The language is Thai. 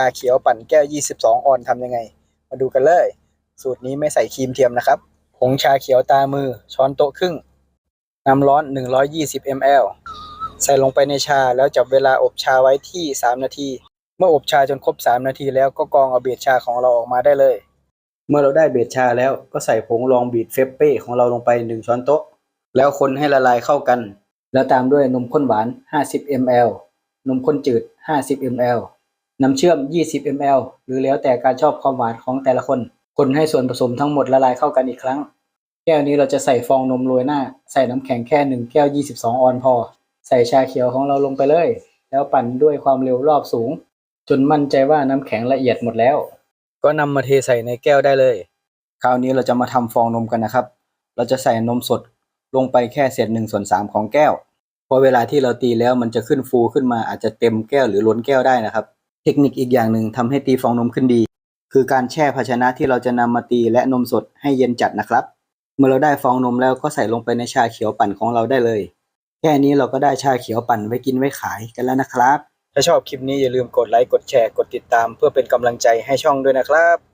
าเขียวปั่นแก้ว 22 ออนทำยังไง มาดูกันเลย สูตรนี้ไม่ใส่ครีมเทียมนะครับ ผงชาเขียวตามือ ช้อนโต๊ะครึ่ง น้ำร้อน 120 ml ใส่ลงไปในชาแล้วจับเวลาอบชาไว้ที่ 3 นาที เมื่ออบชาจนครบ 3 นาทีแล้วก็กรองเอาเบสชาของเราออกมาได้เลย เมื่อเราได้เบสชาแล้วก็ใส่ผงรองบีดเฟปเป้ของเราลงไป 1 ช้อนโต๊ะ แล้วคนให้ละลายเข้ากัน แล้วตามด้วยนมข้นหวาน 50 ml นมข้นจืด 50 ml น้ำเชื่อม 20 ml หรือแล้วแต่การชอบความหวานของแต่ละคน คนให้ส่วนผสมทั้งหมดละลายเข้ากันอีกครั้ง แก้วนี้เราจะใส่ฟองนมโรยหน้า ใส่น้ำแข็งแค่ 1 แก้ว 22 ออนพอ ใส่ชาเขียวของเราลงไปเลย แล้วปั่นด้วยความเร็วรอบสูง จนมั่นใจว่าน้ำแข็งละเอียดหมดแล้ว ก็นำมาเทใส่ในแก้วได้เลย คราวนี้เราจะมาทำฟองนมกันนะครับ เราจะใส่นมสดลงไปแค่เศษหนึ่งส่วนสามของแก้วเพราะเวลาที่เราตีแล้วมันจะขึ้นฟูขึ้นมาอาจจะเต็มแก้วหรือล้นแก้วได้นะครับ เทคนิคอีกอย่างหนึ่งทำให้ตีฟองนมขึ้นดี คือการแช่ภาชนะที่เราจะนำมาตีและนมสดให้เย็นจัดนะครับ เมื่อเราได้ฟองนมแล้วก็ใส่ลงไปในชาเขียวปั่นของเราได้เลย แค่นี้เราก็ได้ชาเขียวปั่นไว้กินไว้ขายกันแล้วนะครับ ถ้าชอบคลิปนี้อย่าลืมกดไลค์กดแชร์กดติดตาม เพื่อเป็นกำลังใจให้ช่องด้วยนะครับ